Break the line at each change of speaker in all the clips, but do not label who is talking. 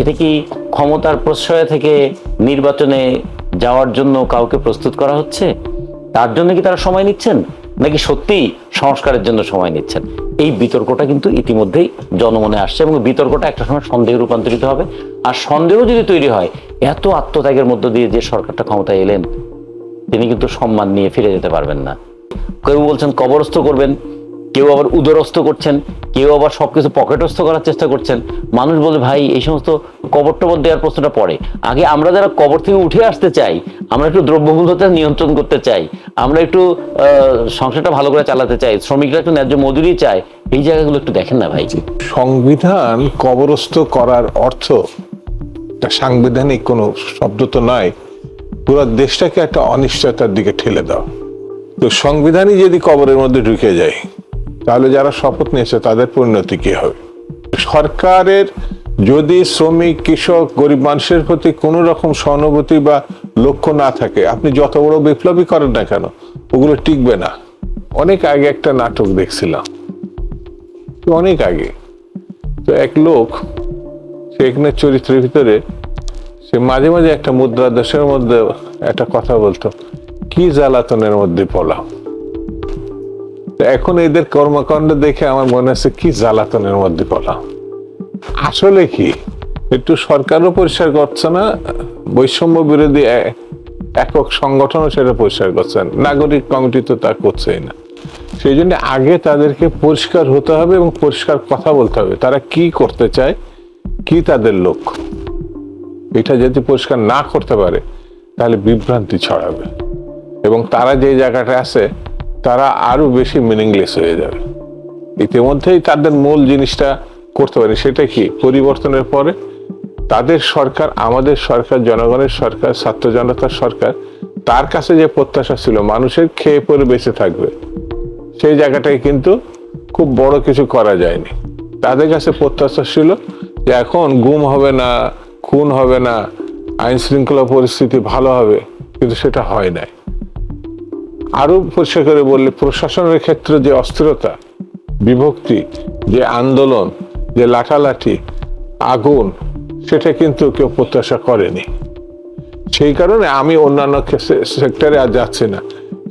এটা কি ক্ষমতার প্রশ্রয় থেকে নির্বাচনে যাওয়ার জন্য কাউকে প্রস্তুত করা হচ্ছে? তার জন্য কি তারা সময় নিচ্ছেন? নাকি সত্যি সংস্কারের জন্য সময় নিচ্ছেন? এই বিতর্কটা কিন্তু ইতিমধ্যেই জনমনে আসছে এবং বিতর্কটা একটা সময় সন্দেহে রূপান্তরিত হবে। আর সন্দেহ যদি তৈরি হয়, এত আত্মত্যাগের মধ্য দিয়ে যে সরকারটা ক্ষমতায় এলেন, তিনি কিন্তু সম্মান নিয়ে ফিরে যেতে পারবেন না। কেউ বলছেন কবরস্থ করবেন কেউ আবার উদরস্থ করছেন, কেউ আবার সবকিছু পকেটস্থ করার চেষ্টা করছেন। মানুষ বলে, ভাই, এই সমস্ত কবর টবর দেওয়ার প্রশ্নটা পড়ে। আগে আমরা যারা কবর থেকে উঠে আসতে চাই, আমরা একটু দ্রব্যমূল্যতা নিয়ন্ত্রণ করতে চাই। আমরা একটু সংসারটা ভালো করে চালাতে চাই। শ্রমিকরা একটু ন্যায্য মজুরি চায়। এই জায়গাগুলো একটু দেখেন না, ভাই।
সংবিধান কবরস্থ করার অর্থ সাংবিধানিক কোনো শব্দ তো নয় পুরো দেশটাকে একটা অনিশ্চয়তার দিকে ঠেলে দাও। তো সংবিধানই যদি কবরের মধ্যে ঢুকে যায় তাহলে যারা শপথ নিয়েছে, তাদের পরিণতি কি হবে? সরকারের যদি শ্রমিক, কৃষক, গরিব মানুষের প্রতি কোনো রকম সহানুভূতি বা লক্ষ্য না থাকে, আপনি যত বড় বিপ্লবী করেন না কেন, ওগুলো টিকবে না। অনেক আগে একটা নাটক দেখছিলাম। অনেক আগে। তো এক লোক, সে এখানে চরিত্রের ভিতরে, সে মাঝে মাঝে একটা মুদ্রা দেশের মধ্যে একটা কথা বলতো, কি জ্বালাতনের মধ্যে পড়লাম? তো এখন এদের কর্মকাণ্ড দেখে আমার মনে হচ্ছে কি জ্বালাতনের মধ্যে পড়লাম। আসলে কি, একটু সরকারও পরিষ্কার করছে না, বৈষম্য বিরোধী একক সংগঠনও সেটা পরিষ্কার করছে নাগরিক কমিটি তো তা করছেই না। সেই জন্য আগে তাদেরকে পরিষ্কার হতে হবে এবং পরিষ্কার কথা বলতে হবে, তারা কি করতে চায়, কি তাদের লক্ষ্য। এটা যদি পরিষ্কার না করতে পারে, তাহলে বিভ্রান্তি ছড়াবে। এবং তারা যে জায়গাটা আছে তারা আরও বেশি মিনিংলেস হয়ে যাবে। ইতিমধ্যেই তাদের মূল জিনিসটা করতে পারে সেটা কি? পরিবর্তনের পরে তাদের সরকার, আমাদের সরকার, জনগণের সরকার, ছাত্র জনতার সরকার, তার কাছে যে প্রত্যাশা ছিল, মানুষের খেয়ে পরে বেঁচে থাকবে। সেই জায়গাটায় কিন্তু খুব বড় কিছু করা যায়নি। তাদের কাছে প্রত্যাশা ছিল যে এখন গুম হবে না, খুন হবে না আইন শৃঙ্খলা পরিস্থিতি ভালো হবে, কিন্তু সেটা হয় নাই। আরও পরিষ্কার করে বললে, প্রশাসনের ক্ষেত্রে যে অস্থিরতা, বিভক্তি, যে আন্দোলন, যে লাঠালাঠি, আগুন, সেটা কিন্তু কেউ প্রত্যাশা করেনি। সেই কারণে আমি অন্যান্য সেক্টরে আর যাচ্ছি না।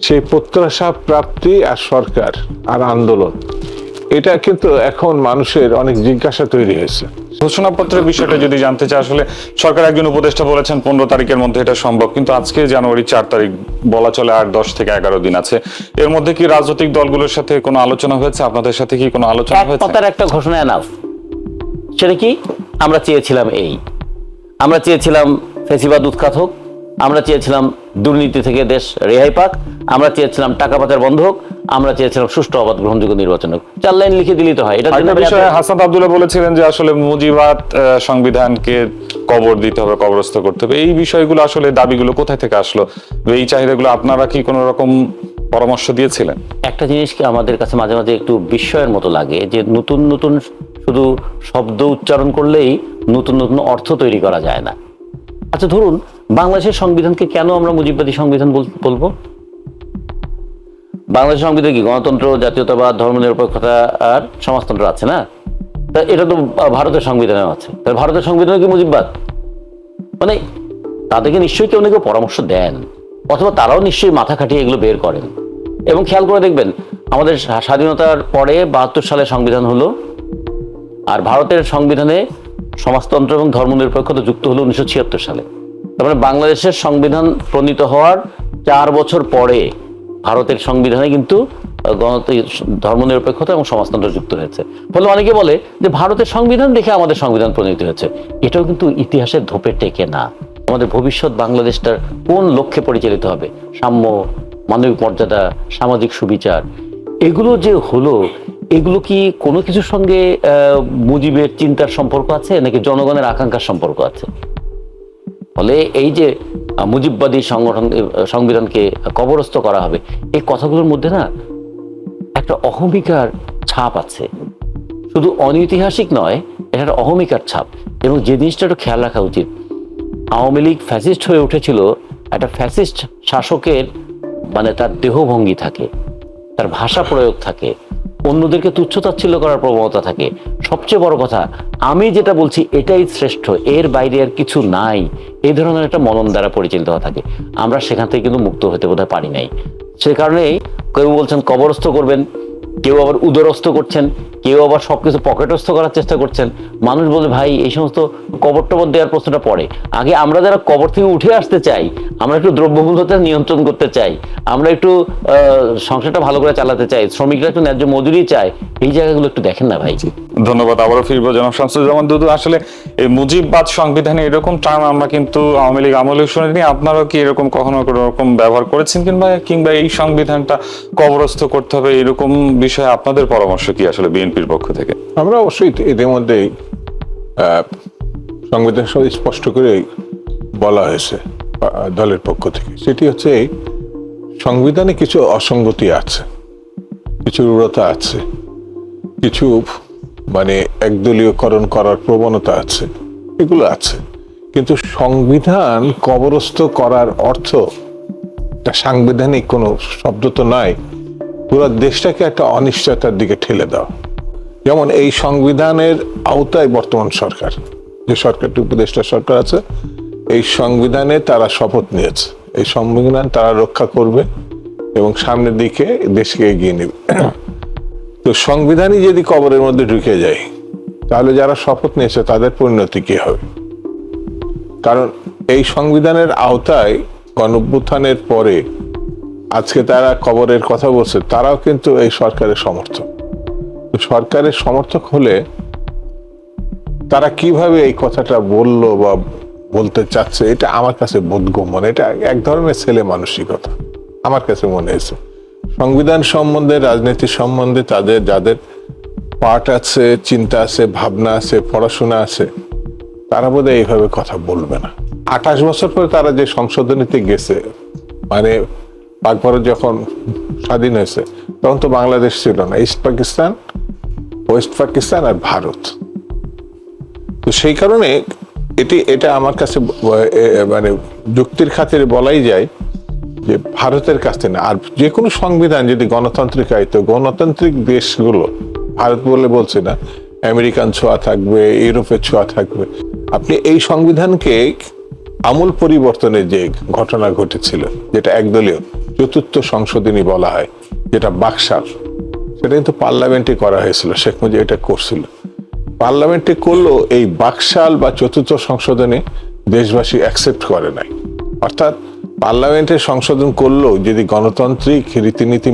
সেই প্রত্যাশা, প্রাপ্তি আর সরকার আর আন্দোলন, এটা কিন্তু এখন মানুষের অনেক জিজ্ঞাসা তৈরি হয়েছে।
ঘোষণাপত্রের বিষয়টা যদি জানতে চাই আসলে সরকার একজন উপদেষ্টা বলেছেন পনেরো তারিখের মধ্যে এটা সম্ভব। কিন্তু আজকে জানুয়ারি চার তারিখ বলা চলে আর দশ থেকে এগারো দিন আছে। এর মধ্যে কি রাজনৈতিক দলগুলোর সাথে কোনো আলোচনা হয়েছে? আপনাদের সাথে কি কোনো আলোচনা হয়েছে?
কথার একটা ঘোষণা এনাফ। সেটা কি? আমরা চেয়েছিলাম এই। আমরা চেয়েছিলাম ফেসিবাদ উৎখাত হোক আমরা চেয়েছিলাম দুর্নীতি থেকে দেশ রেহাই পাক। আমরা চেয়েছিলাম টাকা পাচার বন্ধ হোক আমরা চেয়েছিলাম সুষ্ঠু অবাধ গ্রহণযোগ্য নির্বাচন হোক। চার লাইন লিখে দিলেই তো হয় এটা
বিষয়ে হাসান আব্দুল্লাহ বলেছিলেন যে আসলে মুজিবাদ সংবিধানকে কবর দিতে হবে কবরস্থ করতে হবে। এই বিষয়গুলো আসলে দাবিগুলো কোথায় থেকে আসলো? এই চাহিদাগুলো আপনারা কি কোনো রকম পরামর্শ দিয়েছিলেন?
একটা জিনিস কি আমাদের কাছে মাঝে মাঝে একটু বিস্ময়ের মতো লাগে যে নতুন নতুন শুধু শব্দ উচ্চারণ করলেই নতুন নতুন অর্থ তৈরি করা যায় না। আচ্ছা ধরুন বাংলাদেশের সংবিধানকে কেন আমরা মুজিববাদী সংবিধান বল- বলব? বাংলাদেশের সংবিধান কি গণতন্ত্র, জাতীয়তাবাদ, ধর্মনিরপেক্ষতা আর সমাজতন্ত্র আছে না? তা এটা তো ভারতের সংবিধানে আছে। তাহলে ভারতের সংবিধানে কি মুজিববাদ? মানে তাদেরকে নিশ্চয়ই কেউ না কেউ পরামর্শ দেন, অথবা তারাও নিশ্চয়ই মাথা খাটিয়ে এগুলো বের করেন। এবং খেয়াল করে দেখবেন, আমাদের স্বাধীনতার পরে বাহাত্তর সালে সংবিধান হলো, আর ভারতের সংবিধানে সমাজতন্ত্র এবং ধর্মনিরপেক্ষতা যুক্ত হলো উনিশশো ছিয়াত্তর সালে। তার মানে বাংলাদেশের সংবিধান প্রণীত হওয়ার চার বছর পরে ভারতের সংবিধানে কিন্তু ধর্মনিরপেক্ষতা এবং সমাজতন্ত্র যুক্ত হয়েছে। ফলে অনেকে বলে যে ভারতের সংবিধান দেখে আমাদের সংবিধান প্রণীত হয়েছে। এটাও কিন্তু ইতিহাসের ধোপে টেকে না। আমাদের ভবিষ্যৎ বাংলাদেশটার কোন লক্ষ্যে পরিচালিত হবে? সাম্য, মানবিক মর্যাদা, সামাজিক সুবিচার, এগুলো যে হলো, এগুলো কি কোনো কিছুর সঙ্গে মুজিবের চিন্তার সম্পর্ক আছে নাকি জনগণের আকাঙ্ক্ষার সম্পর্ক আছে? ফলে এই যে মুজিববাদী সংগঠন সংবিধানকে কবরস্থ করা হবে, এই কথাগুলোর মধ্যে না একটা অহমিকার ছাপ আছে। শুধু অনৈতিহাসিক নয়, এটা একটা অহমিকার ছাপ। এবং যে জিনিসটা একটু খেয়াল রাখা উচিত, আওয়ামী লীগ ফ্যাসিস্ট হয়ে উঠেছিল, একটা ফ্যাসিস্ট শাসকের মানে তার দেহভঙ্গি থাকে, তার ভাষা প্রয়োগ থাকে অন্যদেরকে তুচ্ছতাচ্ছিল্য করার প্রবণতা থাকে। সবচেয়ে বড় কথা, আমি যেটা বলছি এটাই শ্রেষ্ঠ, এর বাইরে আর কিছু নাই। এই ধরনের একটা মনন দ্বারা পরিচালিত হওয়া থাকে। আমরা সেখান থেকে কিন্তু মুক্ত হতে বোধহয় পারি নাই। সে কারণেই কেউ বলছেন কবরস্থ করবেন কেউ আবার উদরস্থ করছেন, কেউ আবার সবকিছু পকেটস্থ করার চেষ্টা করছেন। মানুষ বলে ভাই, এই সমস্ত কবর টবর দেওয়ার প্রশ্নটা পড়ে। আগে আমরা যারা কবর থেকে উঠে আসতে চাই, আমরা একটু দ্রব্যমূল্যতা নিয়ন্ত্রণ করতে চাই। আমরা একটু সংসারটা ভালো করে চালাতে চাই। শ্রমিকরা একটু ন্যায্য মজুরি চায়। এই জায়গাগুলো একটু দেখেন না, ভাই।
ধন্যবাদ। আবারও ফিরবো জনাব শামসুজ্জামান দুদু। আসলে এই মুজিববাদ সংবিধানে এরকম টার্ম আমরা কিন্তু আওয়ামী লীগ আমলে শুনিনি। আপনারাও কি এরকম কখনো কোনো রকম ব্যবহার করেছেন কিংবা কিংবা এই সংবিধানটা কবরস্থ করতে হবে এরকম বিষয়ে আপনাদের পরামর্শ কি আসলে বিএনপির পক্ষ থেকে?
আমরা অবশ্যই এদের মধ্যেই সংবিধান স্পষ্ট করে বলা হয়েছে দলের পক্ষ থেকে। সেটি হচ্ছে সংবিধানে কিছু অসঙ্গতি আছে, কিছু রূঢ়তা আছে, কিছু মানে একদলীয়করণ করার প্রবণতা আছে, এগুলো আছে। কিন্তু সংবিধান কবরস্থ করার অর্থ সাংবিধানিক কোনো শব্দ তো নয় পুরো দেশটাকে একটা অনিশ্চয়তার দিকে ঠেলে দেওয়া যেমন এই সংবিধানের আওতায় বর্তমান সরকার, যে সরকারটি উপদেষ্টা সরকার আছে, এই সংবিধানে তারা শপথ নিয়েছে। এই সংবিধান তারা রক্ষা করবে এবং সামনের দিকে দেশকে এগিয়ে নেবে। তো সংবিধানই যদি কবরের মধ্যে ঢুকে যায়, তাহলে যারা শপথ নিয়েছে তাদের পরিণতি কি হবে? কারণ এই সংবিধানের আওতায় গণভ্যুত্থানের পরে আজকে তারা কবরের কথা বলছে, তারাও কিন্তু এই সরকারের সমর্থক। সরকারের সমর্থক হলে তারা কীভাবে এই কথাটা বলল বা বলতে চাচ্ছে, এটা আমার কাছে বোধগম্য না। এটা এক ধরনের ছেলে মানসিকতা, আমার কাছে মনে হয়েছে। সংবিধান সম্বন্ধে, রাজনীতি সম্বন্ধে তাদের যাদের পাঠ আছে, চিন্তা আছে, ভাবনা আছে, পড়াশোনা আছে, তারা বোধহয় এইভাবে কথা বলবে না। আঠাশ বছর পরে তারা যে সংশোধনীতে গেছে মানে পাক ভারত যখন স্বাধীন হয়েছে, তখন তো বাংলাদেশ ছিল না। ইস্ট পাকিস্তান ওয়েস্ট পাকিস্তান আর ভারত। তো সেই কারণে এটি, এটা আমার কাছে মানে যুক্তির খাতিরে বলাই যায় যে ভারতের কাছে না। আর যে কোনো সংবিধান যদি গণতান্ত্রিক আয়ত গণতান্ত্রিক দেশগুলো, ভারত বলে বলছে না, আমেরিকান ছোঁয়া থাকবে, ইউরোপের ছোঁয়া থাকবে। আপনি এই সংবিধানকে আমূল পরিবর্তনের যে ঘটনা ঘটেছিল, যেটা একদলীয় চতুর্থ সংশোধনী বলা হয়, যেটা বাকশাল। সেটা কিন্তু পার্লামেন্টে করা হয়েছিল, শেখ মুজিব এটা করছিল। পার্লামেন্টে করল এই বাকশাল বা চতুর্থ সংশোধনে দেশবাসী অ্যাকসেপ্ট করে নাই। অর্থাৎ পার্লামেন্টে সংশোধন করলেও যদি গণতান্ত্রিক রীতিনীতি,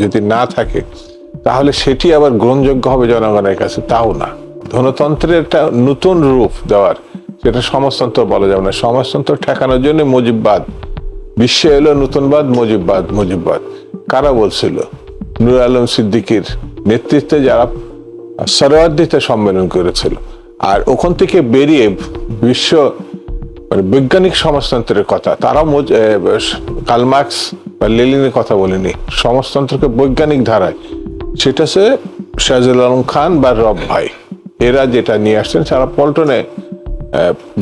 যদি না থাকে, তাহলে সেটি আবার গ্রহণযোগ্য হবে জনগণের কাছে, তাও না। ধনতন্ত্রের একটা নতুন রূপ দেওয়ার, সেটা সমাজতন্ত্র বলা যাবে না। সমাজতন্ত্র ঠেকানোর জন্য মুজিববাদ বিশ্বে এলো নতুনবাদ মুজিববাদ মুজিববাদ কারা বলছিল? নুর আলম সিদ্দিকীর নেতৃত্বে যারা সরোয়ার্দিতে সম্মেলন করেছিল। আর ওখান থেকে বেরিয়ে বিশ্ব মানে বৈজ্ঞানিক সমাজতন্ত্রের কথা তারাও এ, বা লেলিনের কথা বলেনি। সমাজতন্ত্রকে বৈজ্ঞানিক ধারায় সেটা সে শাহজুল আলম খান বা রব ভাই। এরা যেটা নিয়ে আসছেন তারা পল্টনে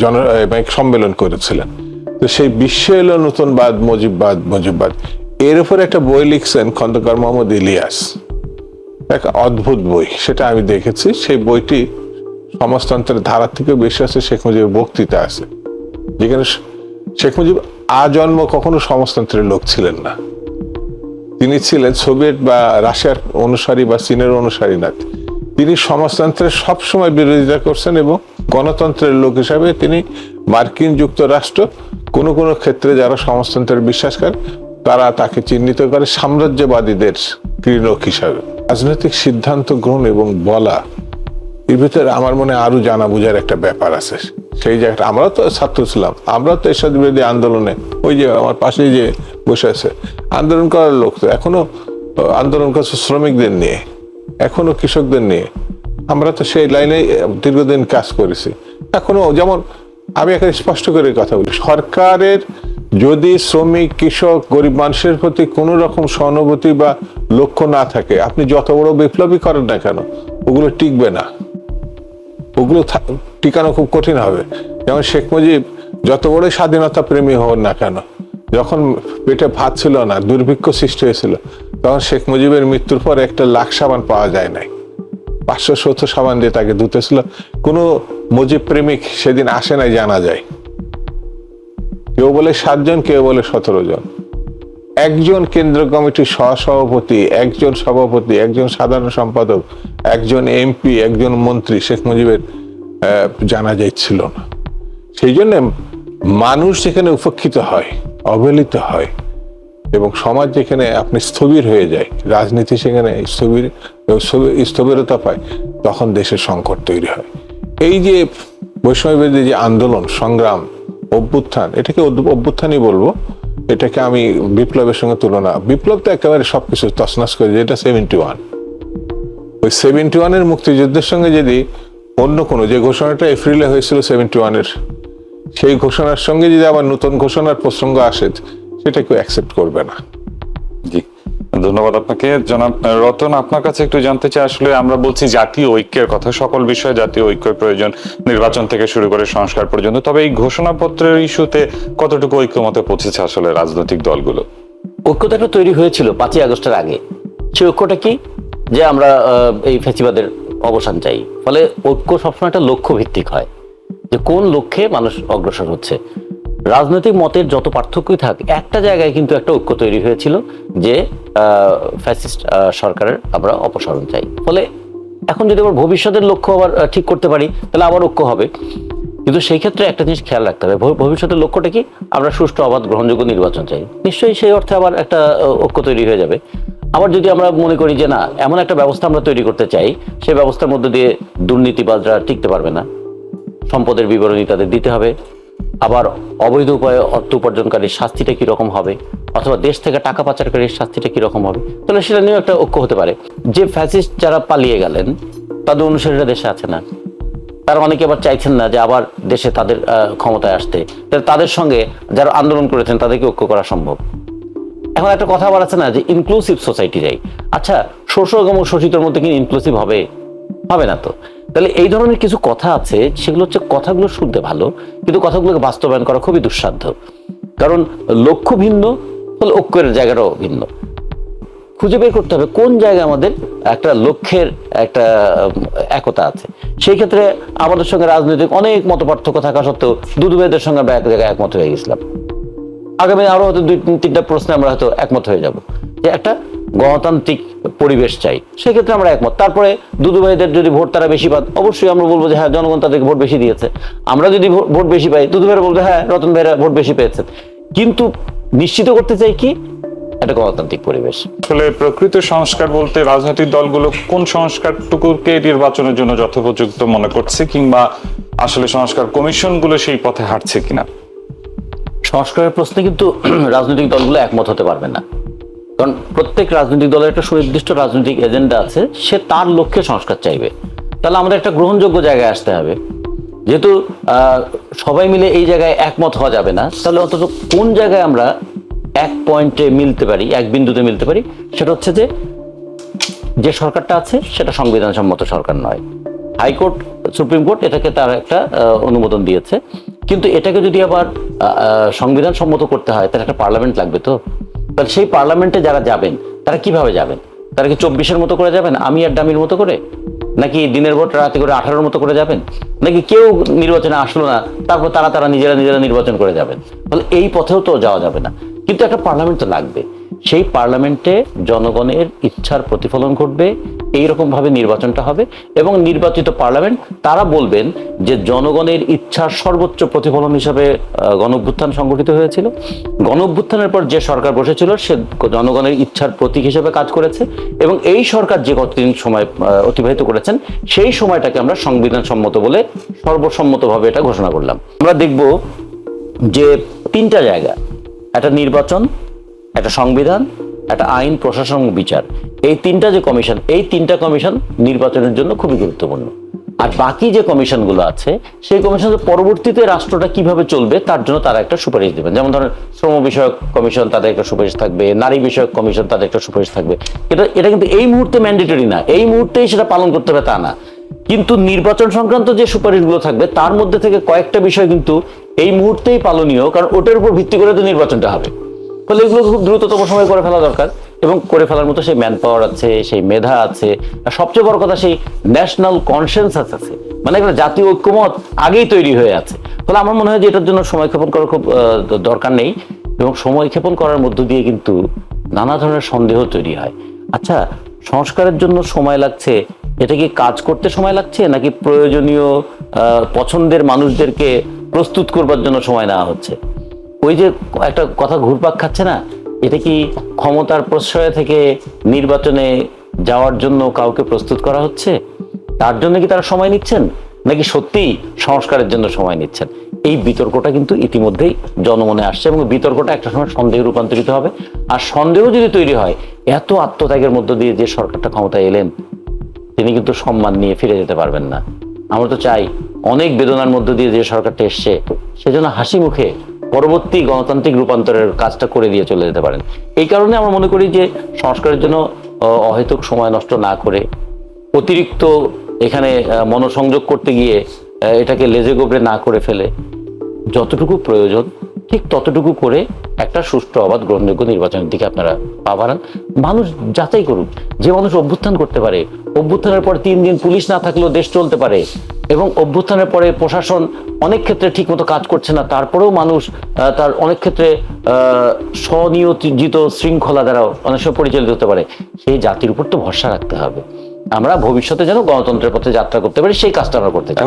জন মানে সম্মেলন করেছিলেন। তো সেই বিশ্বে এলো নতুনবাদ মুজিববাদ মুজিববাদ এর উপর একটা বই লিখছেন খন্দকার মোহাম্মদ ইলিয়াস। এক অদ্ভুত বই, সেটা আমি দেখেছি। সেই বইটি সমাজতন্ত্রের ধারা থেকে বেশি আছে, শেখ মুজিবের বক্তৃতা আছে। যেখানে শেখ মুজিব আজন্ম কখনো সমাজতন্ত্রের লোক ছিলেন না। তিনি ছিলেন সোভিয়েত বা রাশিয়ার অনুসারী বা চীনের অনুসারী না তিনি সমাজতন্ত্রের সবসময় বিরোধিতা করছেন এবং গণতন্ত্রের লোক হিসাবে তিনি মার্কিন যুক্তরাষ্ট্র কোনো কোনো ক্ষেত্রে যারা সমাজতন্ত্রের বিশ্বাস করে তারা তাকে চিহ্নিত করে সাম্রাজ্যবাদীদের ক্রীড়ক হিসাবে। রাজনৈতিক সিদ্ধান্ত গ্রহণ এবং বলা, এর ভিতরে আমার মনে হয় আরও জানা বোঝার একটা ব্যাপার আছে। সেই জায়গাটা আমরাও তো ছাত্র ছিলাম, আমরাও তো এরশাদ বিরোধী আন্দোলনে, ওই যে আমার পাশে যে বসে আছে, আন্দোলন করার লোক তো। এখনও আন্দোলন করছে শ্রমিকদের নিয়ে। এখনও কৃষকদের নিয়ে। আমরা তো সেই লাইনে দীর্ঘদিন কাজ করেছি। এখনও যেমন আমি একটা স্পষ্ট করে কথা বলি, সরকারের যদি শ্রমিক, কৃষক, গরিব মানুষের প্রতি কোনো রকম সহানুভূতি বা লক্ষ্য না থাকে, আপনি যত বড় বিপ্লবী করেন না কেন, ওগুলো টিকবে না। ওগুলো টিকানো খুব কঠিন হবে। যেমন শেখ মুজিব, যত বড় স্বাধীনতা প্রেমী হন না কেন যখন পেটে ভাত ছিল না, দুর্ভিক্ষ সৃষ্টি হয়েছিল, তখন শেখ মুজিবের মৃত্যুর পর একটা লাখ সাবান পাওয়া যায় নাই। পাঁচশো সত্তর সাবান দিয়ে তাকে ধুতেছিল। কোনো মুজিব প্রেমিক সেদিন আসে নাই, জানা যায়। কেউ বলে সাতজন কেউ বলে সতেরো জন। একজন কেন্দ্র কমিটির সহসভাপতি, একজন সভাপতি, একজন সাধারণ সম্পাদক, একজন এমপি, একজন মন্ত্রী শেখ মুজিবের জানা যাচ্ছিল না। সেই জন্য মানুষ যেখানে উপেক্ষিত হয় অবহেলিত হয় এবং সমাজ যেখানে আপনি স্থবির হয়ে যায়, রাজনীতি সেখানে স্থবির স্থবির- স্থবিরতা পায়, তখন দেশের সংকট তৈরি হয়। এই যে বৈষম্যবিরোধী যে আন্দোলন, সংগ্রাম, অভ্যুত্থান, এটাকে অভ্যুত্থানই বলব, এটাকে আমি বিপ্লবের সঙ্গে তুলনা, বিপ্লব তো একেবারে সবকিছু তছনছ করে যেটা সেভেন্টি ওয়ান ওই সেভেন্টি ওয়ানের মুক্তিযুদ্ধের সঙ্গে যদি অন্য কোনো, যে ঘোষণাটা এপ্রিলে হয়েছিল সেভেন্টি ওয়ানের সেই ঘোষণার সঙ্গে যদি আবার নতুন ঘোষণার প্রসঙ্গ আসে সেটা কেউ অ্যাকসেপ্ট করবে না।
জি ধন্যবাদ আপনাকে। জনাব রতন আপনার কাছে একটু জানতে চাই আসলে আমরা বলছি জাতীয় ঐক্যের কথা সকল বিষয়ে জাতীয় ঐক্যের প্রয়োজন নির্বাচন থেকে শুরু করে সংস্কার পর্যন্ত। তবে এই ঘোষণাপত্রের ইস্যুতে কতটুকু ঐক্যমতে পৌঁছেছে আসলে রাজনৈতিক দলগুলো?
ঐক্যতা একটা তৈরি হয়েছিল পাঁচই আগস্টের আগে। সেই ঐক্যটা কি? যে আমরা আহ, এই ফেসিবাদের অবসান চাই। ফলে ঐক্য সবসময় একটা লক্ষ্য ভিত্তিক হয়। যে কোন লক্ষ্যে মানুষ অগ্রসর হচ্ছে। রাজনৈতিক মতের যত পার্থক্যই থাক, একটা জায়গায় কিন্তু একটা ঐক্য তৈরি হয়েছিল যে ফ্যাসিস্ট সরকারের আমরা অপসারণ চাই। ফলে এখন যদি আবার ভবিষ্যতের লক্ষ্য আবার ঠিক করতে পারি, তাহলে আবার ঐক্য হবে। কিন্তু সেই ক্ষেত্রে একটা জিনিস খেয়াল রাখতে হবে ভবিষ্যতের লক্ষ্যটা কি? আমরা সুষ্ঠু অবাধ গ্রহণযোগ্য নির্বাচন চাই। নিশ্চয়ই সেই অর্থে আবার একটা ঐক্য তৈরি হয়ে যাবে। আবার যদি আমরা মনে করি যে না, এমন একটা ব্যবস্থা আমরা তৈরি করতে চাই, সেই ব্যবস্থার মধ্যে দিয়ে দুর্নীতিবাজরা টিকতে পারবে না। সম্পদের বিবরণী তাদের দিতে হবে। আবার অবৈধ উপায়ে অর্থ উপার্জনকারীর শাস্তিটা কি রকম হবে? অথবা দেশ থেকে টাকা পাচারকারীর শাস্তিটা কি রকম হবে? তাহলে সেটা নিয়েও একটা ঐক্য হতে পারে। যে ফ্যাসিস্ট যারা পালিয়ে গেলেন, তাদের অনুসারীরা দেশে আছে না। তারা অনেকে আবার চাইছেন না যে আবার দেশে তাদের ক্ষমতায় আসতে। তাহলে তাদের সঙ্গে যারা আন্দোলন করেছেন, তাদেরকে ঐক্য করা সম্ভব। এখন একটা কথা আবার আছে না যে ইনক্লুসিভ সোসাইটি যাই আচ্ছা শোষক এবং শোষিতর মধ্যে কি ইনক্লুসিভ হবে? হবে না তো। তাহলে এই ধরনের কিছু কথা আছে, সেগুলো হচ্ছে কথাগুলো শুনতে ভালো, কিন্তু কথাগুলোকে বাস্তবায়ন করা খুবই দুঃসাধ্য। কারণ লক্ষ্য ভিন্ন ফলে ঐক্যের জায়গাটাও ভিন্ন। খুঁজে বের করতে হবে কোন জায়গায় আমাদের একটা লক্ষ্যের একটা একতা আছে। সেই ক্ষেত্রে আমাদের সঙ্গে রাজনৈতিক অনেক মত পার্থক্য থাকা সত্ত্বেও দুদু ভাইদের সঙ্গে আমরা এক জায়গায় একমত হয়ে গেছিলাম। আগামী আরও হয়তো দুই তিন- তিনটা প্রশ্নে আমরা হয়তো একমত হয়ে যাব। যে একটা গণতান্ত্রিক পরিবেশ চাই। সেক্ষেত্রে আমরা একমত। তারপরে দুদু ভাইদের যদি ভোট তারা বেশি পান অবশ্যই আমরা বলব যে হ্যাঁ জনগণ তাদেরকে ভোট বেশি দিয়েছে। আমরা যদি ভোট বেশি পাই দুদু ভাইরা বলবে হ্যাঁ রতন ভাইরা ভোট বেশি পেয়েছেন কিন্তু নিশ্চিত করতে চাই কি? একটা গণতান্ত্রিক পরিবেশ।
আসলে প্রকৃত সংস্কার বলতে রাজনৈতিক দলগুলো কোন সংস্কারটুকুকে নির্বাচনের জন্য যথোপযুক্ত মনে করছে কিংবা আসলে সংস্কার কমিশনগুলো সেই পথে হাঁটছে কিনা?
সংস্কারের প্রশ্নে কিন্তু রাজনৈতিক দলগুলো একমত হতে পারবে না। কারণ প্রত্যেক রাজনৈতিক দলের একটা সুনির্দিষ্ট রাজনৈতিক এজেন্ডা আছে, সে তার লক্ষ্যে সংস্কার চাইবে। তাহলে আমাদের একটা গ্রহণযোগ্য জায়গায় আসতে হবে। যেহেতু সবাই মিলে এই জায়গায় একমত হওয়া যাবে না, তাহলে অন্তত কোন জায়গায় আমরা এক পয়েন্টে মিলতে পারি, এক বিন্দুতে মিলতে পারি, সেটা হচ্ছে যে যে সরকারটা আছে, সেটা সংবিধান সম্মত সরকার নয়। হাইকোর্ট, সুপ্রিম কোর্ট এটাকে তার একটা অনুমোদন দিয়েছে। কিন্তু এটাকে যদি আবার সংবিধান সম্মত করতে হয়, তাহলে একটা পার্লামেন্ট লাগবে তো? তাহলে সেই পার্লামেন্টে যারা যাবেন, তারা কীভাবে যাবেন? তারা কি চব্বিশের মতো করে যাবেন? আমি আর ডামির মতো করে? নাকি দিনের ভোট রাতে করে আঠারোর মতো করে যাবেন? নাকি কেউ নির্বাচনে আসলো না, তারপর তারা তারা নিজেরা নিজেরা নির্বাচন করে যাবেন? তাহলে এই পথেও তো যাওয়া যাবে না। কিন্তু একটা পার্লামেন্ট তো লাগবে। সেই পার্লামেন্টে জনগণের ইচ্ছার প্রতিফলন ঘটবে, এইরকম ভাবে নির্বাচনটা হবে এবং নির্বাচিত পার্লামেন্ট, তারা বলবেন যে জনগণের ইচ্ছার সর্বোচ্চ প্রতিফলন হিসাবে গণভ্যুত্থান সংগঠিত হয়েছিল। গণঅভ্যুত্থানের পর যে সরকার বসেছিল, সে জনগণের ইচ্ছার প্রতীক হিসেবে কাজ করেছে এবং এই সরকার যে কতদিন সময় অতিবাহিত করেছেন, সেই সময়টাকে আমরা সংবিধান সম্মত বলে সর্বসম্মতভাবে এটা ঘোষণা করলাম। আমরা দেখব যে তিনটা জায়গা একটা নির্বাচন একটা সংবিধান, একটা আইন, প্রশাসন, বিচার। এই তিনটা যে কমিশন, এই তিনটা কমিশন নির্বাচনের জন্য খুবই গুরুত্বপূর্ণ। আর বাকি যে কমিশনগুলো আছে, সেই কমিশন পরবর্তীতে রাষ্ট্রটা কীভাবে চলবে, তার জন্য তারা একটা সুপারিশ দেবেন। যেমন ধরেন, শ্রম বিষয়ক কমিশন তাদের একটা সুপারিশ থাকবে, নারী বিষয়ক কমিশন তাদের একটা সুপারিশ থাকবে। এটা এটা কিন্তু এই মুহূর্তে ম্যান্ডেটরি না। এই মুহূর্তেই সেটা পালন করতে হবে তা না। কিন্তু নির্বাচন সংক্রান্ত যে সুপারিশগুলো থাকবে, তার মধ্যে থেকে কয়েকটা বিষয় কিন্তু এই মুহূর্তেই পালনীয়, কারণ ওটার উপর ভিত্তি করে তো নির্বাচনটা হবে। ফলে এগুলো খুব দ্রুততম সময় করে ফেলা দরকার এবং করে ফেলার মতো সেই ম্যান পাওয়ার আছে, সেই মেধা আছে। আর সবচেয়ে বড় কথা সেই ন্যাশনাল কনসেন্সাস আছে। মানে একটা জাতীয় ঐক্যমত আগেই তৈরি হয়ে আছে। ফলে আমার মনে হয় যে এটার জন্য সময় ক্ষেপণ করার খুব দরকার নেই এবং সময় ক্ষেপণ করার মধ্য দিয়ে কিন্তু নানা ধরনের সন্দেহ তৈরি হয়। আচ্ছা সংস্কারের জন্য সময় লাগছে? এটা কি কাজ করতে সময় লাগছে? নাকি প্রয়োজনীয় পছন্দের মানুষদেরকে প্রস্তুত করবার জন্য সময় নেওয়া হচ্ছে? ওই যে একটা কথা ঘুরপাক খাচ্ছে না, এটা কি ক্ষমতার প্রশ্রয় থেকে নির্বাচনে যাওয়ার জন্য কাউকে প্রস্তুত করা হচ্ছে? তার জন্য কি তারা সময় নিচ্ছেন? নাকি সত্যি সংস্কারের জন্য সময় নিচ্ছেন? এই বিতর্কটা কিন্তু ইতিমধ্যেই জনমনে আসছে এবং বিতর্কটা একটা সময় সন্দেহে রূপান্তরিত হবে। আর সন্দেহ যদি তৈরি হয়, এত আত্মত্যাগের মধ্য দিয়ে যে সরকারটা ক্ষমতায় এলেন, তিনি কিন্তু সম্মান নিয়ে ফিরে যেতে পারবেন না। আমরা তো চাই অনেক বেদনার মধ্য দিয়ে যে সরকারটা এসছে সেজন্য হাসি মুখে পরবর্তী গণতান্ত্রিক রূপান্তরের কাজটা করে দিয়ে চলে যেতে পারেন। এই কারণে আমরা মনে করি যে সংস্কারের জন্য অহেতুক সময় নষ্ট না করে অতিরিক্ত এখানে মনোসংযোগ করতে গিয়ে এটাকে লেজে গোবরে না করে ফেলে যতটুকু প্রয়োজন, ঠিক ততটুকু করে একটা সুষ্ঠু অবাধ গ্রহণযোগ্য নির্বাচনের দিকে আপনারা পা বাড়ান। মানুষ যাচাই করুক, যে মানুষ অভ্যুত্থান করতে পারে, অভ্যুত্থানের পর তিন দিন পুলিশ না থাকলেও দেশ চলতে পারে এবং অভ্যুত্থানের পরে প্রশাসন অনেক ক্ষেত্রে ঠিকমতো কাজ করছে না, তারপরেও মানুষ তার অনেক ক্ষেত্রে স্বনিয়োজিত শৃঙ্খলা দ্বারা অনেক সময় পরিচালিত হতে পারে। সেই জাতির উপর তো ভরসা রাখতে হবে। আমরা ভবিষ্যতে যেন গণতন্ত্রের পথে যাত্রা করতে পারি, সেই কাজটা আমরা করতে চাই।